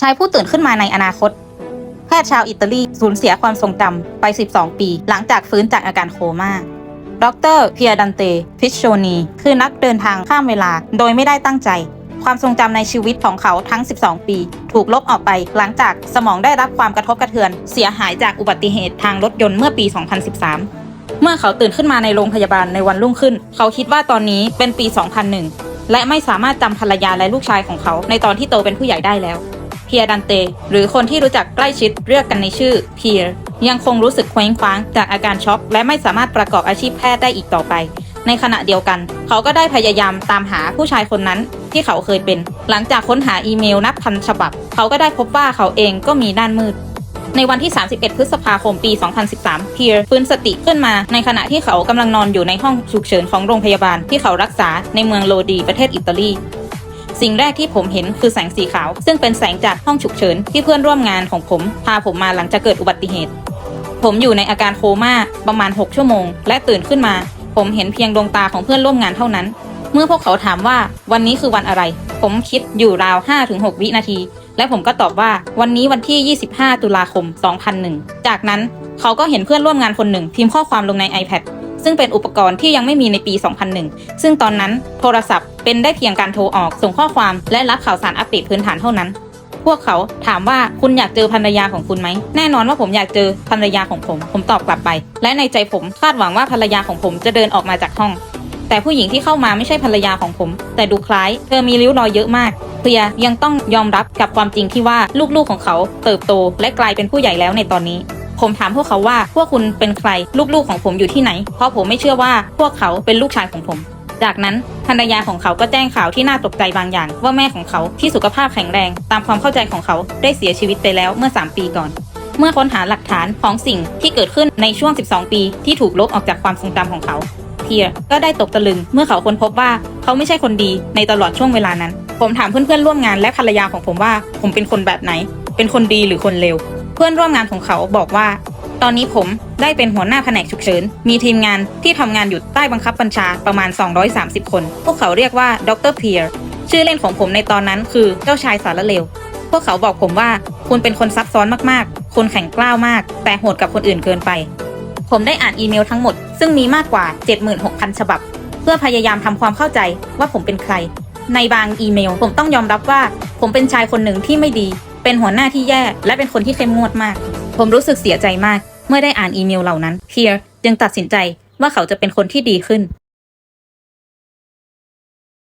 ชายผู้ตื่นขึ้นมาในอนาคต แพทย์ชาวอิตาลีสูญเสียความทรงจำไป 12 ปี หลังจากฟื้นจากอาการโคม่าดรเพียดันเตฟิชโชนีคือนักเดินทางข้ามเวลาโดยไม่ได้ตั้งใจ ความทรงจำในชีวิตของเขาทั้ง 12 ปี ถูกลบออกไปหลังจากสมองได้รับความกระทบกระเทือน เสียหายจากอุบัติเหตุทางรถยนต์เมื่อปี 2013เมื่อเขาตื่นขึ้นมาในโรงพยาบาลในวันรุ่งขึ้น เขาคิดว่าตอนนี้เป็นปี 2001 และไม่สามารถจำภรรยาและลูกชายของเขาในตอนที่โตเป็นผู้ใหญ่ได้แล้ว เพียดันเต หรือคนที่รู้จักใกล้ชิดเรียกกันในชื่อเพียร์ยังคงรู้สึกเคว้งคว้างจากอาการช็อก และไม่สามารถประกอบอาชีพแพทย์ได้อีกต่อไป ในขณะเดียวกัน เขาก็ได้พยายามตามหาผู้ชายคนนั้นที่เขาเคยเป็น หลังจากค้นหาอีเมลนับพันฉบับ เขาก็ได้พบว่าเขาเองก็มีด้านมืดในวันที่ 31 พฤษภาคม ปี 2013 เพียร์ฟื้นสติขึ้นมาในขณะที่เขากำลังนอนอยู่ในห้องฉุกเฉินของโรงพยาบาลที่เขารักษาในเมืองโลดีประเทศอิตาลี สิ่งแรกที่ผมเห็นคือแสงสีขาว ซึ่งเป็นแสงจากห้องฉุกเฉินที่เพื่อนร่วมงานของผม พาผมมาหลังจากเกิดอุบัติเหตุ ผมอยู่ในอาการโคม่าประมาณ 6 ชั่วโมง และตื่นขึ้นมา ผมเห็นเพียงดวงตาของเพื่อนร่วมงานเท่านั้น เมื่อพวกเขาถามว่าวันนี้คือวันอะไร ผมคิดอยู่ราว 5-6 วินาที และผมก็ตอบว่าวันนี้วันที่ 25 ตุลาคม 2001 จากนั้นเขาก็เห็นเพื่อนร่วมงานคนหนึ่งพิมพ์ข้อความลงใน iPad ซึ่งเป็นอุปกรณ์ที่ยังไม่มีในปี 2001 ซึ่งตอนนั้นโทรศัพท์เป็นได้เพียงการโทรออกส่งข้อความและรับข่าวสารอัปเดตพื้นฐานเท่านั้น พวกเขาถามว่าคุณอยากเจอภรรยาของคุณไหม แน่นอนว่าผมอยากเจอภรรยาของผม ผมตอบกลับไป และในใจผมคาดหวังว่าภรรยาของผมจะเดินออกมาจากห้อง แต่ผู้หญิงที่เข้ามาไม่ใช่ภรรยาของผม แต่ดูคล้าย เธอมีริ้วรอยเยอะมากเพียยังต้องยอมรับกับความจริงที่ว่าลูกๆของเขาเติบโต และกลายเป็นผู้ใหญ่แล้วในตอนนี้ ผมถามพวกเขาว่าพวกคุณเป็นใครลูกๆของผมอยู่ที่ไหน เพราะผมไม่เชื่อว่าพวกเขาเป็นลูกชายของผม จากนั้นภรรยาของเขาก็แจ้งข่าวที่น่าตกใจบางอย่าง ว่าแม่ของเขาที่สุขภาพแข็งแรง ตามความเข้าใจของเขาได้เสียชีวิตไปแล้วเมื่อ 3 ปีก่อน เมื่อค้นหาหลักฐานของสิ่งที่เกิดขึ้นในช่วง 12 ปีที่ถูกลบออกจากความทรงจำของเขาเพียร์ก็ได้ตกตะลึงเมื่อเขาค้นพบว่าเขาไม่ใช่คนดีในตลอดช่วงเวลานั้น ผมถามเพื่อนๆร่วมงานและภรรยาของผมว่า ผมเป็นคนแบบไหน เป็นคนดีหรือคนเลว เพื่อนร่วมงานของเขาบอกว่า ตอนนี้ผมได้เป็นหัวหน้าแผนกฉุกเฉิน มีทีมงานที่ทำงานอยู่ใต้บังคับบัญชาประมาณ 230 คน พวกเขาเรียกว่าดรเพียร์ชื่อเล่นของผมในตอนนั้นคือเจ้าชายสารเลว พวกเขาบอกผมว่าคุณเป็นคนซับซ้อนมากๆ คนแข็งกล้าวมาก แต่โหดกับคนอื่นเกินไป ผมได้อ่านอีเมลทั้งหมด ซึ่งมีมากกว่า 76,000 ฉบับ เพื่อพยายามทำความเข้าใจว่าผมเป็นใคร ในบางอีเมลผมต้องยอมรับว่า ผมเป็นชายคนหนึ่งที่ไม่ดี เป็นหัวหน้าที่แย่ และเป็นคนที่เข้มงวดมาก ผมรู้สึกเสียใจมาก เมื่อได้อ่านอีเมลเหล่านั้นเพียร์จึงตัดสินใจว่าเขาจะเป็นคนที่ดีขึ้น